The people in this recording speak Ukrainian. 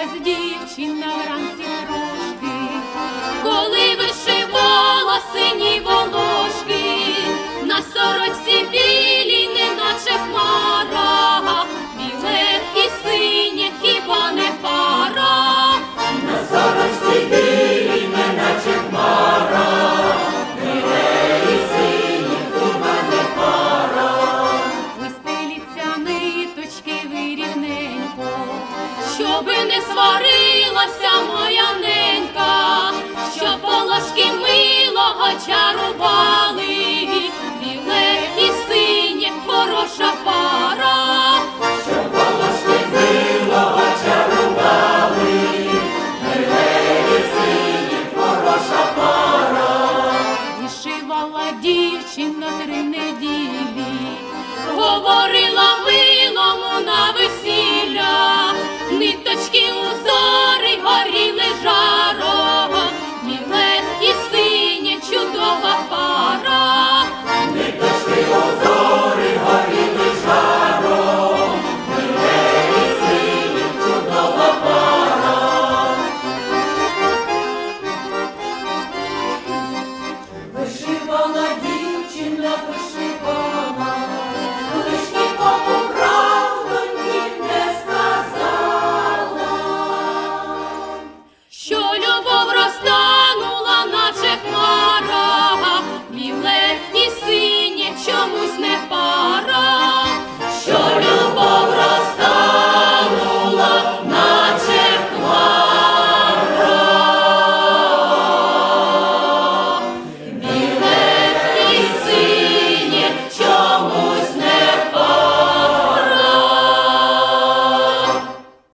прокинулась дівчина вранці. щоби не сварилася моя ненька, щоб полошки милого чарували, біле і синє хороша пара, щоб полошки милого чарували, біле і синє хороша пара, вишивала дівчина три неділі, говорила. Polski łzy